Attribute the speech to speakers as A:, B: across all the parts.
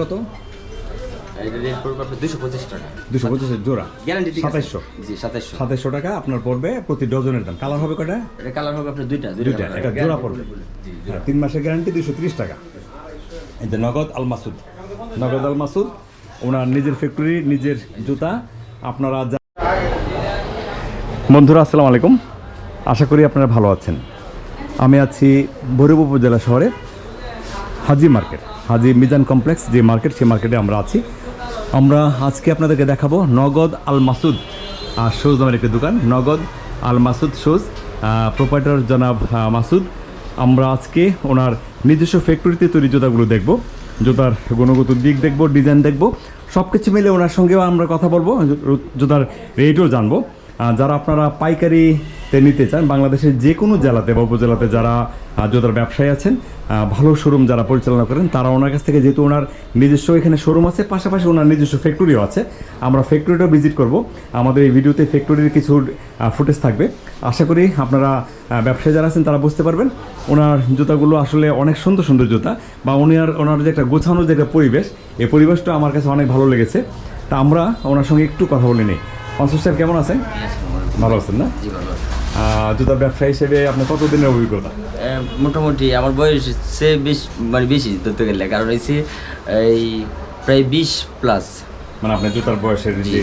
A: কত?
B: দুশো পঁচিশ
A: জোড়া।
B: গ্যারান্টি
A: সাতাইশশো।
B: জি সাতাইশশো।
A: সাতাইশশো টাকা আপনার পড়বে প্রতি ডজনের দাম। কালার হবে কটা
B: কালার হবে আপনার দুইটা।
A: দুইটা একটা জোড়া পড়বে। হ্যাঁ, তিন মাসের গ্যারান্টি দুশো ত্রিশ টাকা। এই যে নগদ আল মাসুদ নগদ আল মাসুদ ওনার নিজের ফ্যাক্টরি নিজের জুতা। আপনারা বন্ধুরা আসসালামু আলাইকুম। আশা করি আপনারা ভালো আছেন। আমি আছি ভৈরব উপজেলা শহরে। হাজি মার্কেট, হাজি মিজান কমপ্লেক্স যে মার্কেট সেই মার্কেটে আমরা আছি। আমরা আজকে আপনাদেরকে দেখাবো নগদ আল মাসুদ আর শুজ নামের একটি দোকান, নগদ আল মাসুদ শুজ প্রোপাইটার জনাব মাসুদ। আমরা আজকে ওনার নিজস্ব ফ্যাক্টরিতে তৈরি জুতাগুলো দেখব, জুতার গুণগত দিক দেখব ডিজাইন দেখব সব কিছু মিলে ওনার সঙ্গেও আমরা কথা বলব জুতার রেটও জানব। যারা আপনারা পাইকারিতে নিতে চান বাংলাদেশের যে কোনো জেলাতে বা উপজেলাতে যারা জুতার ব্যবসায়ী আছেন ভালো শোরুম যারা পরিচালনা করেন, তারা ওনার কাছ থেকে যেহেতু ওনার নিজস্ব এখানে শোরুম আছে, পাশাপাশি ওনার নিজস্ব ফ্যাক্টরিও আছে, আমরা ফ্যাক্টরিটাও ভিজিট করব। আমাদের এই ভিডিওতে ফ্যাক্টরির কিছু ফুটেজ থাকবে। আশা করি আপনারা ব্যবসায়ী যারা আছেন তারা বুঝতে পারবেন, ওনার জুতাগুলো আসলে অনেক সুন্দর সুন্দর জুতা বা ওনার ওনার যে একটা গোছানোর যে একটা পরিবেশ, এই পরিবেশটা আমার কাছে অনেক ভালো লেগেছে। তা আমরা ওনার সঙ্গে একটু কথা বলে নিই। অংশ সাহেব, কেমন আছেন? ভালো আছেন না?
B: জি ভালো
A: জুতার ব্যবসা হিসেবে আপনার কতদিনের অভিজ্ঞতা?
B: মোটামুটি আমার বয়স সে বেশ মানে বেশি ধরতে গেলে কারণ হয়েছে এই প্রায় বিশ প্লাস
A: মানে আপনার জুতার বয়সের যে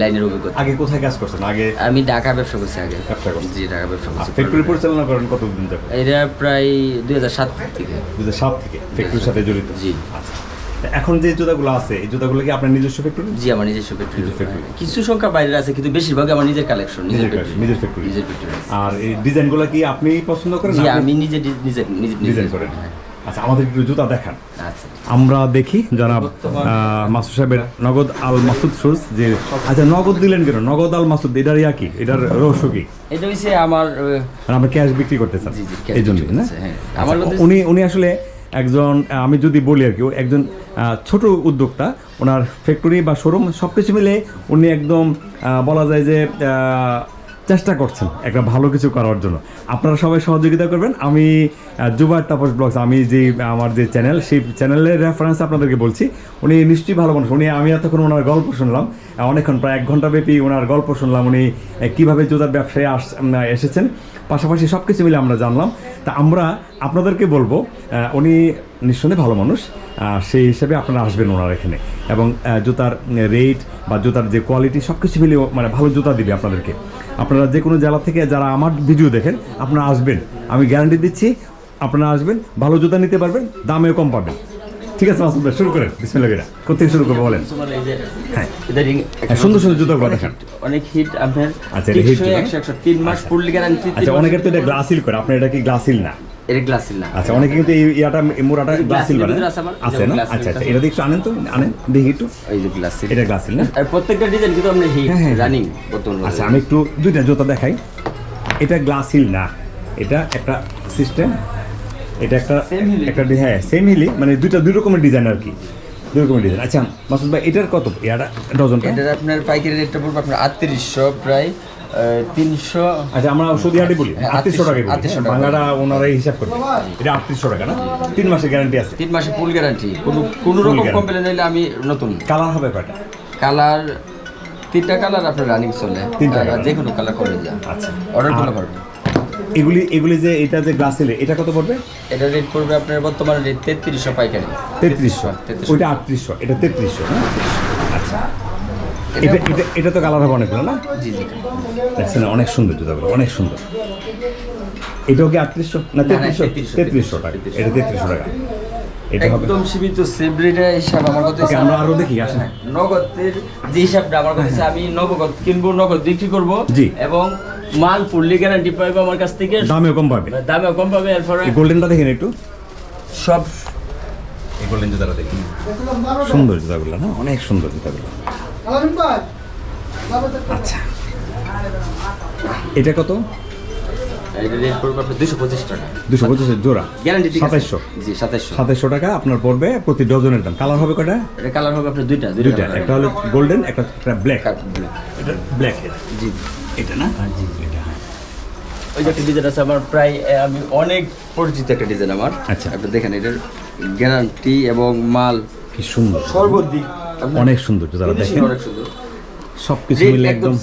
B: লাইনের অভিজ্ঞতা।
A: আগে কোথায় কাজ করছেন আগে
B: আমি ঢাকা ব্যবসা করছি আগে।
A: ব্যবসা করছেন?
B: জি ঢাকা ব্যবসা করছি।
A: ফ্যাক্টরি পরিচালনা করেন কতদিন যাবে
B: এটা প্রায় দুই হাজার সাত থেকে।
A: দু হাজার সাত থেকে ফ্যাক্টরির সাথে জড়িত?
B: জি।
A: আচ্ছা। এখন যে জুতাগুলো আছে এই জুতাগুলো কি আপনার নিজস্ব ফ্যাক্টরি
B: জি আমার নিজস্ব ফ্যাক্টরি কিছু সংখ্যা বাইরে আছে কিন্তু বেশিরভাগ আমার নিজের কালেকশন
A: নিজের
B: নিজের
A: factory, নিজের
B: ফ্যাক্টরি
A: আর এই ডিজাইনগুলো কি আপনি পছন্দ করেন
B: জি আমি নিজে নিজে নিজে
A: ডিজাইন করেন?
B: হ্যাঁ।
A: আচ্ছা আমাদের একটু জুতা দেখান।
B: আচ্ছা
A: আমরা দেখি জনাব মাসুদ সাহেবের নগদ আল মাসুদ শুজ যে আচ্ছা নগদ দিলেন কেন? নগদ আল মাসুদ এটার ইয়া কি? এটার রহস্য কি?
B: এটা হচ্ছে আমার আহ,
A: আমরা ক্যাশ বিক্রি করতে চান
B: জি, জি, cash
A: এই
B: বিক্রি
A: না?
B: হ্যাঁ।
A: আচ্ছা,
B: আমার
A: উনি উনি আসলে একজন আমি যদি বলি আর কি একজন ছোট উদ্যোক্তা, ওনার ফ্যাক্টরি বা শোরুম সব কিছু মিলে উনি একদম বলা যায় যে চেষ্টা করছেন একটা ভালো কিছু করার জন্য। আপনারা সবাই সহযোগিতা করবেন। আমি জুবাইর তাপস ব্লগস, আমি যে, আমার যে চ্যানেল সেই চ্যানেলের রেফারেন্স আপনাদেরকে বলছি, উনি নিশ্চয়ই ভালো মানুষ। উনি, আমি এতক্ষণ ওনার গল্প শুনলাম অনেকক্ষণ, প্রায় এক ঘণ্টা ব্যাপী ওনার গল্প শুনলাম, উনি কীভাবে জুতার ব্যবসায় আস এসেছেন। পাশাপাশি সব কিছু মিলে আমরা জানলাম। তা আমরা আপনাদেরকে বলব উনি নিঃসন্দেহে ভালো মানুষ সেই হিসেবে আপনারা আসবেন ওনার এখানে। এবং জুতার রেট বা জুতার যে কোয়ালিটি সব কিছু মিলিয়ে মানে ভালো জুতা দিবে আপনাদেরকে। আপনারা যে কোনো জেলা থেকে যারা আমার ভিডিও দেখেন, আপনারা আসবেন। আমি গ্যারান্টি দিচ্ছি, আপনারা আসবেন, ভালো জুতা নিতে পারবেন, দামেও কম পাবেন। ঠিক আছে মাসুদ ভাই শুরু করেন। বিসমিল্লাহ গিরা কোথেকে শুরু করব বলেন? হ্যাঁ। হ্যাঁ, সুন্দর সুন্দর জুতাগুলো দেখান।
B: অনেক হিট আপনার।
A: আচ্ছা, এটা
B: টিকসই একশো একশো। তিন মাস ফুল গ্যারান্টি
A: আচ্ছা অনেকের তো এটা গ্লাসিল করে। আপনার এটা কি গ্লাসিল না?
B: এটা গ্লাস না।
A: আচ্ছা অনেকে কিন্তু এই ইয়াটা মোড়াটা গ্লাসিল
B: আছে
A: না? আচ্ছা আচ্ছা এটা দেখছ আনেন তো আনেন। দেখি একটু।
B: এই যে গ্লাস
A: এটা গ্লাসিল না?
B: আর প্রত্যেকটা ডিজাইন কিন্তু আপনার হিট। রানিং বর্তমান।
A: আচ্ছা আমি একটু দুইটা জুতা দেখাই। এটা গ্লাসিল না। এটা একটা সিস্টেম এটা একটা। একটা হ্যাঁ সেম হিলি মানে দুইটা দুই রকমের ডিজাইন আর কি। দুই রকমের ডিজাইন আচ্ছা মাসুদ ভাই এটার কত? এটা ডজনটা
B: এটার আপনার পাইকারি রেটটা পড়বে আপনার আটত্রিশশো প্রায় তিনশো
A: আচ্ছা আমরা সৌদি হাটে বলি।
B: হ্যাঁ,
A: আটত্রিশশো টাকা
B: 3800 টাকা।
A: বাংলাটা ওনারাই হিসাব করবে এটা আটত্রিশশো টাকা না? তিন মাসের গ্যারান্টি আছে।
B: তিন মাসের ফুল গ্যারান্টি কোনো কোনো রকম। কমপ্লেন হলে আমি নতুন।
A: কালার হবে কয়টা?
B: কালার তিনটা কালার আপনার রানিং চলে।
A: তিনটা
B: যে কোনো কালার করে যা
A: আচ্ছা।
B: অর্ডার করলে পারবে
A: এগুলি এগুলি যে এটা যে গ্লাসিল এটা কত পড়বে?
B: এটা রেট পড়বে আপনার বর্তমানে রেট তেত্রিশশো পাইকারি।
A: তেত্রিশশো। ওইটা আটত্রিশশো এটা তেত্রিশশো আচ্ছা। এটা এটা এটা তো কালার হবে অনেকগুলো না?
B: জি জি।
A: দেখছেন অনেক সুন্দর জুতাগুলো অনেক সুন্দর। এটাও কি আটত্রিশশো না তেত্রিশশো?
B: 3300
A: তেত্রিশশো। টাকা এটা তেত্রিশশো টাকা।
B: একদম সীমিত সেব্রিডের হিসাব আমার
A: আমরা আরও দেখি আসেন।
B: নগদের যে হিসাবটা আমার কাছে আমি নগদ কিনবো নগদ বিক্রি করব
A: জি।
B: এবং মাল ফুললি গ্যারান্টি পাইবো আমার কাছ থেকে।
A: দামেও কম পাবে।
B: দামেও কম পাবে এরপরে
A: এই গোল্ডেনটা দেখেন একটু।
B: সব
A: এই গোল্ডেন জুতাটা দেখি। সুন্দর জুতাগুলো না? অনেক সুন্দর জুতাগুলো। আচ্ছা। এটা কত?
B: পড়বে আপনার দুশো পঁচিশ টাকা।
A: দুশো পঁচিশের জোড়া? সাতাইশশো?
B: সাতাইশশো।
A: টাকা আপনার পড়বে প্রতি ডজনের দাম। কালার হবে কটা
B: এটা কালার হবে আপনার দুইটা
A: দুইটা একটা হলো গোল্ডেন একটা একটা ব্ল্যাক ব্ল্যাক
B: জি।
A: এটা না?
B: জি এটা হ্যাঁ। ওই যে একটা ডিজাইন আছে আমার প্রায় আমি অনেক পরিচিত একটা ডিজাইন আমার।
A: আচ্ছা।
B: আপনি দেখেন এটার গ্যারান্টি এবং মাল
A: কি সুন্দর।
B: সর্বদিক।
A: অনেক সুন্দর
B: finishing
A: দেখেন।
B: অনেক সুন্দর।
A: সব কিছু মিলে
B: একদম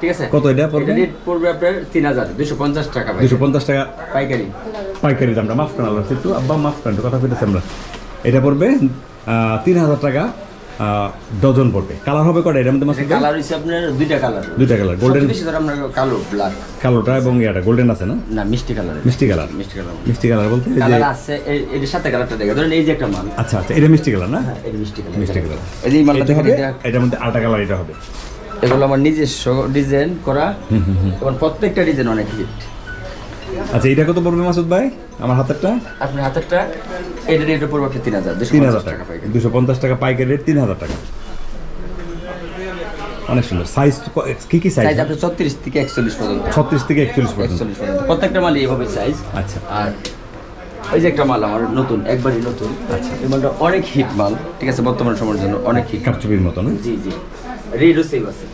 B: ঠিক আছে?
A: কত এটা পড়বে?
B: রেট পড়বে আপনার তিন হাজার দুশো পঞ্চাশ টাকা ভাই
A: দুশো পঞ্চাশ টাকা
B: পাইকারি।
A: পাইকারি দামটা মাফ করেন আল্লাহ একটু আব্বা মাফ করেন কথা কইতেছি আমরা। এটা পড়বে তিন হাজার টাকা আহ, ডজন পড়বে। কালার হবে কটা এটার মধ্যে মাসুদ
B: কালার হচ্ছে আপনার দুইটা কালার
A: দুইটা কালার গোল্ডেন
B: বেশি ধর আপনার কালো ব্ল্যাক
A: কালোটা এবং ইয়াটা গোল্ডেন আছে না?
B: না মিষ্টি কালার
A: মিষ্টি কালার
B: মিষ্টি কালার
A: মিষ্টি কালার বলতে
B: কালার আছে এর সাথে কালারটা দেখে। ধরেন এই যে একটা মাল।
A: আচ্ছা আচ্ছা এটা মিষ্টি কালার না?
B: হ্যাঁ এই মিষ্টি কালার
A: মিষ্টি কালার
B: এই যে মালটা
A: এটা
B: দেখেন এটা-
A: এটার মধ্যে আটা কালার এটা হবে।
B: এগুলো আমার নিজস্ব ডিজাইন করা। এবং প্রত্যেকটা ডিজাইন অনেক হিট
A: আচ্ছা এটা কত পড়বে মাসুদ ভাই? আমার হাতেরটা?
B: আপনার হাতেরটা এটা রেট পড়বে আপনার তিন হাজার
A: তিন হাজার
B: টাকা
A: দুশো পঞ্চাশ টাকা পাইকারি রেট তিন হাজার টাকা। অনেক সুন্দর। সাইজ কি কি সাইজ
B: আপনার ছত্রিশ থেকে একচল্লিশ পর্যন্ত।
A: ছত্রিশ থেকে একচল্লিশ পর্যন্ত।
B: পর্যন্ত। প্রত্যেকটা মালই এইভাবে সাইজ
A: আচ্ছা।
B: আর ওই যে একটা মাল আমার নতুন একবারই নতুন। আচ্ছা। এই মালটা অনেক হিট মাল ঠিক আছে বর্তমান সময়ের জন্য অনেক হিট
A: কাপচুপির মতো না?
B: জি জি। রেডও সেভ আছে।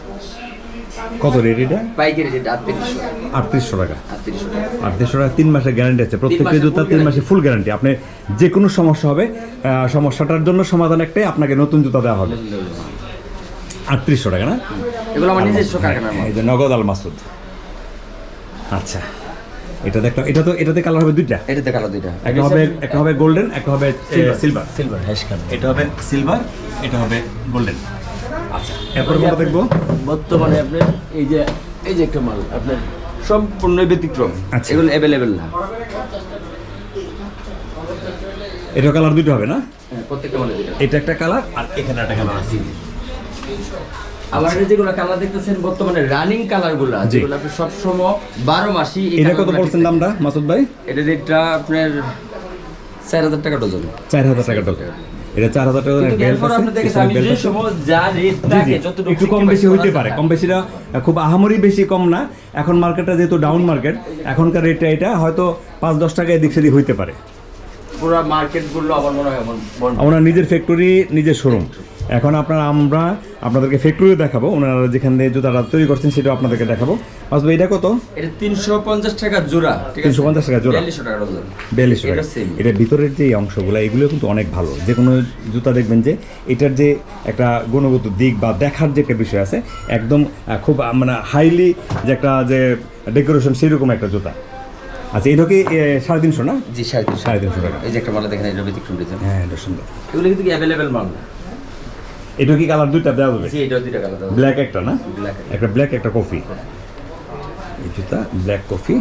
A: কত রেট এটা?
B: পাইকারি রেট আটত্রিশশো।
A: আটত্রিশশো টাকা।
B: আটত্রিশশো টাকা।
A: আটত্রিশশো টাকা তিন মাসের গ্যারান্টি আছে। প্রত্যেকটা জুতা তিন মাসে ফুল গ্যারান্টি আপনি যে কোনো সমস্যা হবে সমস্যাটার জন্য সমাধান একটাই আপনাকে নতুন জুতা দেওয়া হবে। আটত্রিশশো টাকা না?
B: এগুলো আমার নিজস্ব কারখানার মাল।
A: এই যে নগদ আল মাসুদ আচ্ছা। এটা দেখলাম এটা তো এটাতে কালার হবে দুইটা?
B: এটাতে কালো দুইটা।
A: একটা হবে একটা হবে গোল্ডেন একটা হবে সিলভার
B: সিলভার হ্যাশ কালার
A: এটা হবে সিলভার এটা হবে গোল্ডেন আচ্ছা। এরপরে কোনটা দেখব?
B: বর্তমানে আপনার এই যে এই যে একটা মাল আপনার সম্পূর্ণ ব্যতিক্রম
A: আচ্ছা।
B: এগুলো অ্যাভেলেবেল না।
A: এটা কালার দুটো হবে না?
B: প্রত্যেকটা মালে
A: এটা একটা কালার আর এখানে একটা কালার আছে।
B: আমার যেগুলো কালার দেখতেছেন বর্তমানে রানিং
A: কালারগুলো
B: যেগুলো আপনি সবসময় বারো মাসই এই
A: এটা কত
B: ঠিক
A: দামটা মাসুদ ভাই?
B: এটা রেটটা আপনার চার হাজার টাকা ডজন
A: চার হাজার টাকা ডজন এটা চার হাজার টাকা একটু কম বেশি হইতে পারে। কম বেশিটা খুব আহামরি বেশি কম না। এখন মার্কেটটা যেহেতু ডাউন মার্কেট এখনকার রেটটা এটা হয়তো পাঁচ দশ টাকা এদিক সেদিক হইতে পারে।
B: পুরো মার্কেটগুলো আমার মনে হয় আমার
A: ওনার নিজের ফ্যাক্টরি নিজের শোরুম এখন আপনার আমরা আপনাদেরকে ফ্যাক্টরিও দেখাবো। ওনারা যেখান দিয়ে জুতাটা তৈরি করছেন সেটাও আপনাদেরকে দেখাবো। আসবে এটা কত?
B: এটা তিনশো পঞ্চাশ টাকা জোড়া
A: তিনশো পঞ্চাশ টাকা জোড়া।
B: বিয়াল্লিশশো টাকা এটা
A: ভিতরের যে অংশগুলো এগুলো কিন্তু অনেক ভালো। যে কোনো জুতা দেখবেন যে এটার যে একটা গুণগত দিক বা দেখার যে একটা বিষয় আছে একদম খুব মানে হাইলি যে একটা যে ডেকোরেশন সেরকম একটা জুতা। আচ্ছা এটা কি সাড়ে তিনশো না?
B: জি সাড়ে তিনশো।
A: সাড়ে তিনশো টাকা।
B: এই যে একটা মালা দেখেন এটা ব্যতিক্রম ডিজাইন।
A: হ্যাঁ এটা সুন্দর।
B: এগুলো কিন্তু অ্যাভেলেবেল মাল না?
A: এটা কি কালার? দুইটা দেওয়া যাবে?
B: জি এটাও দুইটা কালার
A: ব্ল্যাক একটা না?
B: ব্ল্যাক
A: একটা। ব্ল্যাক একটা কফি এই জুতা ব্ল্যাক কফি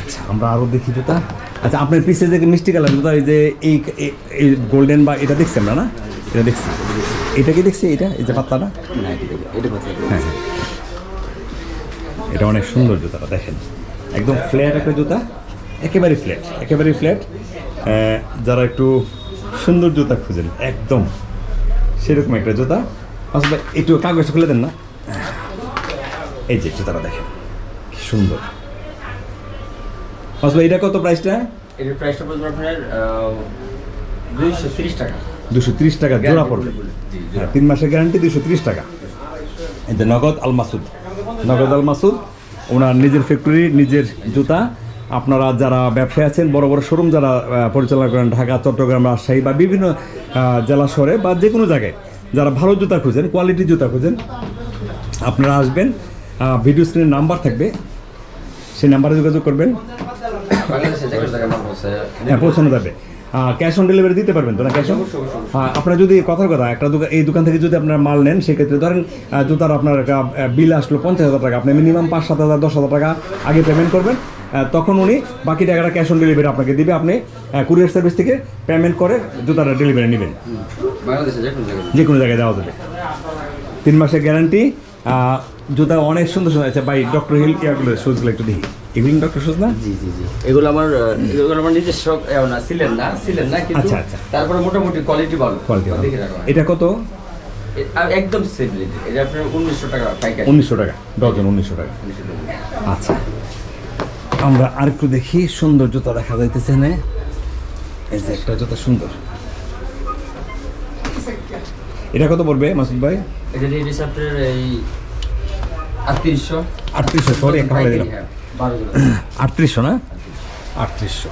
A: আচ্ছা আমরা আরও দেখি জুতা। আচ্ছা আপনার পিসে যে মিষ্টি কালার জুতা এই যে এই গোল্ডেন বা এটা দেখছি আমরা না? এটা দেখছি। এটা কি দেখছি? এটা? এই যে পাত্তাটা
B: না? এটা এটা
A: হ্যাঁ হ্যাঁ। এটা অনেক সুন্দর জুতাটা দেখেন। একদম ফ্ল্যাট একটা জুতা। একেবারে ফ্ল্যাট একেবারে ফ্ল্যাট যারা একটু সুন্দর জুতা খুঁজেন একদম। সেরকম একটা জুতা। আসলে একটু কাগজ খুলে দেন না। এই যে জুতাটা দেখেন কি সুন্দর। আসলে এটা কত প্রাইসটা?
B: এটার প্রাইসটা পড়বে আপনার দুইশো তিরিশ টাকা।
A: দুশো ত্রিশ টাকা জোড়া পড়বে। হ্যাঁ, তিন মাসের গ্যারান্টি দুশো ত্রিশ টাকা। এই যে নগদ আল মাসুদ। নগদ আল মাসুদ ওনার নিজের ফ্যাক্টরি নিজের জুতা। আপনারা যারা ব্যবসায়ী আছেন, বড় বড় শোরুম যারা পরিচালনা করেন, ঢাকা, চট্টগ্রাম, রাজশাহী বা বিভিন্ন জেলা শহরে বা যে কোনো জায়গায়, যারা ভালো জুতা খুঁজেন কোয়ালিটির জুতা খুঁজেন, আপনারা আসবেন। ভিডিও স্ক্রিনের নাম্বার থাকবে। সেই নাম্বারে যোগাযোগ করবেন। হ্যাঁ পৌঁছানো যাবে। ক্যাশ অন ডেলিভারি দিতে পারবেন তো না ক্যাশ অন আপনার যদি, কথার কথা, একটা দোকান এই দোকান থেকে যদি আপনার মাল নেন, সেক্ষেত্রে ধরেন জুতার আপনার একটা বিল আসলো পঞ্চাশ হাজার টাকা, আপনি মিনিমাম পাঁচ, সাত হাজার, দশ হাজার টাকা আগে পেমেন্ট করবেন। তখন উনি বাকি টাকাটা ক্যাশ অন ডেলিভারি আপনাকে দিবে। আপনি কুরিয়ার সার্ভিস থেকে পেমেন্ট করে জুতাটা ডেলিভারি নেবেন।
B: যে কোনো জায়গায়।
A: দেওয়া যাবে। তিন মাসের গ্যারান্টি জুতা অনেক সুন্দর সুন্দর আছে। ভাই ডক্টর হিল ইয়াগুলো শুজগুলো একটু দেখি। এগুলো ডক্টর শুজ না?
B: জি জি জি। এগুলো আমার এগুলো আমার নিজস্ব এ, না ছিলেন না ছিলেন না কিন্তু
A: আচ্ছা, আচ্ছা।
B: তারপরে মোটামুটি কোয়ালিটি ভালো।
A: কোয়ালিটি
B: রাখো।
A: এটা কত?
B: একদম রেট এটা আপনার উনিশশো টাকা পাইকারি
A: উনিশশো টাকা। ডজন উনিশশো টাকা।
B: 1900 টাকা।
A: আচ্ছা। আমরা আর একটু দেখি সুন্দর জুতা দেখা যাইতেছে না। এই যে একটা জুতা সুন্দর। এটা কত পড়বে মাসুদ ভাই?
B: এটা আপনার এই আটত্রিশশো।
A: আটত্রিশশো সরি একটা দিলাম।
B: হ্যাঁ।
A: আটত্রিশশো না? আটত্রিশশো।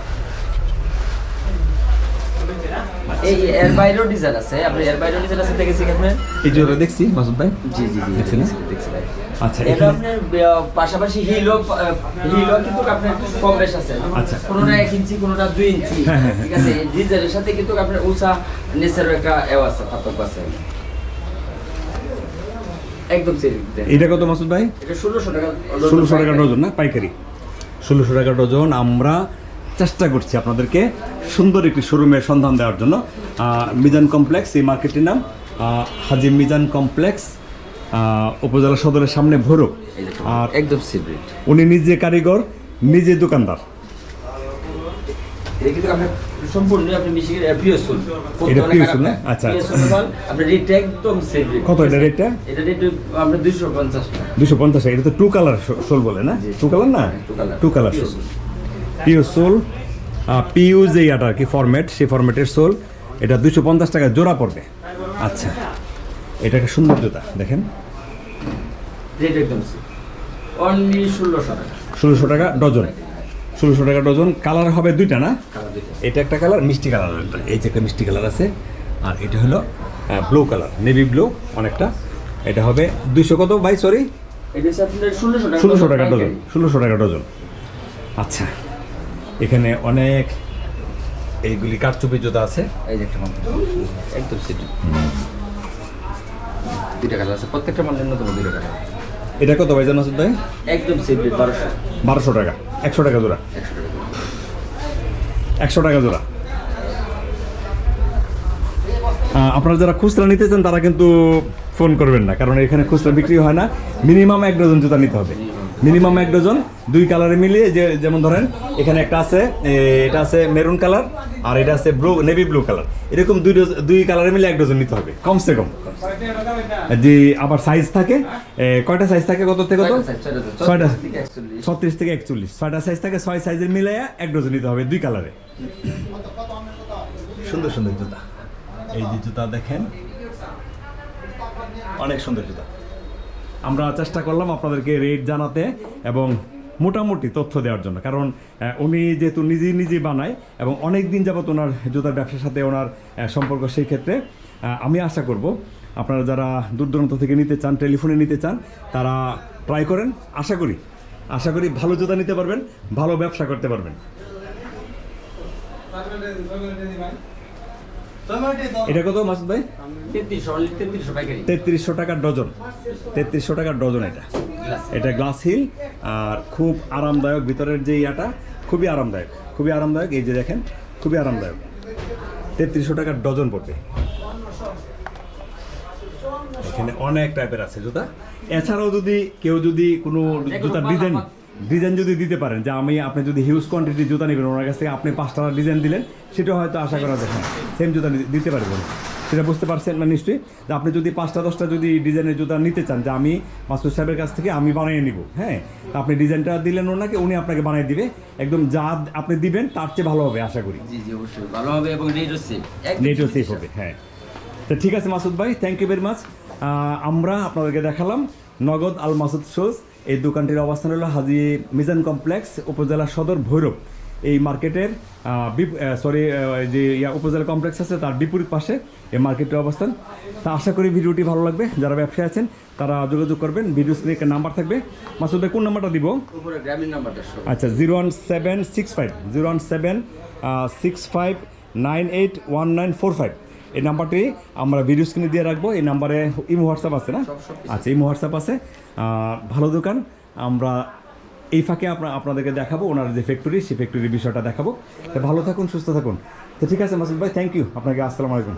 B: এই এর বাইরেও ডিজাইন আছে। আপনি এর বাইরেও ডিজাইন আছে দেখেছি আপনি?
A: এই জোড়া দেখছি মাসুদ ভাই?
B: জি জি জি
A: দেখছি না?
B: দেখছি, দেখছি ভাই।
A: আচ্ছা
B: এটা আপনার পাশাপাশি হিলও হিলও কিন্তু আপনার কম বেশ আছে।
A: আচ্ছা।
B: কোনোটা এক ইঞ্চি কোনোটা দুই ইঞ্চি। ঠিক আছে ডিজাইনের সাথে কিন্তু আপনার উষা নেচার একটা এও আছে পার্থক্য আছে। একদম
A: এটা কত মাসুদ ভাই?
B: এটা ষোলোশো টাকা
A: ষোলোশো টাকা ডজন না? পাইকারি। ষোলোশো টাকা ডজন আমরা চেষ্টা করছি আপনাদেরকে সুন্দর একটি শোরুমের সন্ধান দেওয়ার জন্য। মিজান কমপ্লেক্স এই মার্কেটের নাম হাজি মিজান কমপ্লেক্স উপজেলা সদরের সামনে ভৈরব। আর
B: একদম সিব্রিট
A: উনি নিজে কারিগর নিজে দোকানদার।
B: সম্পূর্ণ আপনি
A: এটা না? আচ্ছা, আচ্ছা।
B: আপনার রেটটা একদম সিব্রিট
A: কত এটা রেটটা
B: রেট
A: তো টু কালার শোল বলে না? টু কালার না?
B: Two colour.
A: Two colour shawl. Piu soul Piu যে ইয়াটা আর কি ফরম্যাট সেই ফরম্যাটের সোল এটা দুশো পঞ্চাশ টাকা জোড়া পড়বে। আচ্ছা এটা একটা সুন্দর জুতা দেখেন
B: ষোলোশো টাকা।
A: ডজন। ষোলোশো টাকা ডজন কালার হবে দুইটা না? এটা একটা কালার মিষ্টি কালার এই যে একটা মিষ্টি কালার আছে আর এটা হলো ব্লু কালার নেভি ব্লু অনেকটা। এটা হবে দুইশো কত বাই সরি
B: ষোলোশো টাকা
A: ডজন ষোলোশো টাকা ডজন। আচ্ছা এখানে অনেক এইগুলি কারচুপি জুতা আছে।
B: এই যে একটা একদম সিটি। দুইটা কালার আছে। প্রত্যেকটা মালের নতুন দুইটা কালার
A: এটা কত ভাই জানাসুদ ভাই?
B: একদম সিটি বারোশো।
A: বারোশো টাকা। একশো টাকা জোড়া।
B: একশো টাকা
A: জোড়া। আপনারা যারা খুচরা নিতে চান তারা কিন্তু ফোন করবেন না কারণ এখানে খুচরা বিক্রি হয় না। মিনিমাম এক ডজন জুতা নিতে হবে। মিনিমাম এক ডজন দুই কালারে মিলিয়ে যে যেমন ধরেন এখানে একটা আছে এটা আছে মেরুন কালার আর এটা আছে ব্লু নেভি ব্লু কালার এরকম দুই দুই কালারে মিলে এক ডজন নিতে হবে। কমসে কম। যে আবার সাইজ থাকে কয়টা সাইজ থাকে কত থেকে কত? ছয়টা ছত্রিশ থেকে একচল্লিশ। ছয়টা সাইজ থাকে ছয় সাইজের মিলাইয়া এক ডজন নিতে হবে দুই কালারে সুন্দর সুন্দর জুতা। এই যে জুতা দেখেন অনেক সুন্দর জুতা। আমরা চেষ্টা করলাম আপনাদেরকে রেট জানাতে এবং মোটামুটি তথ্য দেওয়ার জন্য। কারণ উনি যেহেতু নিজেই নিজেই বানায় এবং অনেক দিন যাবত ওনার জুতার ব্যবসার সাথে ওনার সম্পর্ক সেই ক্ষেত্রে আমি আশা করব আপনারা যারা দূর দূরান্ত থেকে নিতে চান, টেলিফোনে নিতে চান, তারা ট্রাই করেন। আশা করি আশা করি ভালো জুতা নিতে পারবেন, ভালো ব্যবসা করতে পারবেন। এটা কত মাসুদ ভাই?
B: তেত্রিশশো অনলি তেত্রিশশো পাইকারি।
A: তেত্রিশশো টাকা ডজন। তেত্রিশশো টাকা ডজন এটা। এটা গ্লাস হিল আর খুব আরামদায়ক ভিতরের যে ইয়াটা খুবই আরামদায়ক খুবই আরামদায়ক এই যে দেখেন খুবই আরামদায়ক। তেত্রিশশো টাকার ডজন পড়বে। এখানে অনেক টাইপের আছে জুতা। এছাড়াও যদি কেউ যদি কোনো জুতার ডিজাইন ডিজাইন যদি দিতে পারেন যে আমি আপনি যদি হিউজ কোয়ান্টিটি জুতা নেবেন ওনার কাছ থেকে আপনি পাঁচটা ডিজাইন দিলেন সেটা হয়তো আশা করা যায়। হ্যাঁ সেম জুতা দিতে পারবেন। সেটা বুঝতে পারছেন না নিশ্চয়ই? যে আপনি যদি পাঁচটা দশটা যদি ডিজাইনের জুতা নিতে চান যে আমি মাসুদ সাহেবের কাছ থেকে আমি বানিয়ে নিব হ্যাঁ তা আপনি ডিজাইনটা দিলেন ওনাকে উনি আপনাকে বানিয়ে দিবে। একদম যা আপনি দিবেন তার চেয়ে ভালো হবে আশা করি।
B: জি জি অবশ্যই। ভালো হবে এবং রেটও সেফ
A: নেটও সেফ হবে হ্যাঁ। তো ঠিক আছে মাসুদ ভাই থ্যাংক ইউ ভেরি মাচ আমরা আপনাদেরকে দেখালাম নগদ আল মাসুদ শোজ এই দোকানটির অবস্থান হলো হাজি মিজান কমপ্লেক্স উপজেলা সদর ভৈরব। এই মার্কেটের সরি যে ইয়া উপজেলা কমপ্লেক্স আছে তার বিপরীত পাশে এই মার্কেটের অবস্থান। তা আশা করি ভিডিওটি ভালো লাগবে। যারা ব্যবসায়ী আছেন তারা যোগাযোগ করবেন। ভিডিও স্ক্রিনে একটা নাম্বার থাকবে। মাসুদ ভাই কোন নাম্বারটা দিব?
B: গ্রামীণ নাম্বারটা
A: আচ্ছা zero one seven six five zero one seven six five nine eight one nine four five. এই নাম্বারটি আমরা ভিডিও স্ক্রিনে দিয়ে রাখব। এই নাম্বারে ইমো হোয়াটসঅ্যাপ আছে না? আচ্ছা ইমো হোয়াটসঅ্যাপ আছে। ভালো দোকান। আমরা এই ফাঁকে আপনার আপনাদেরকে দেখাবো ওনার যে ফ্যাক্টরি সেই ফ্যাক্টরির বিষয়টা দেখাবো। তো ভালো থাকুন সুস্থ থাকুন। তো ঠিক আছে মাসুদ ভাই থ্যাংক ইউ আপনাকে আসসালামু আলাইকুম।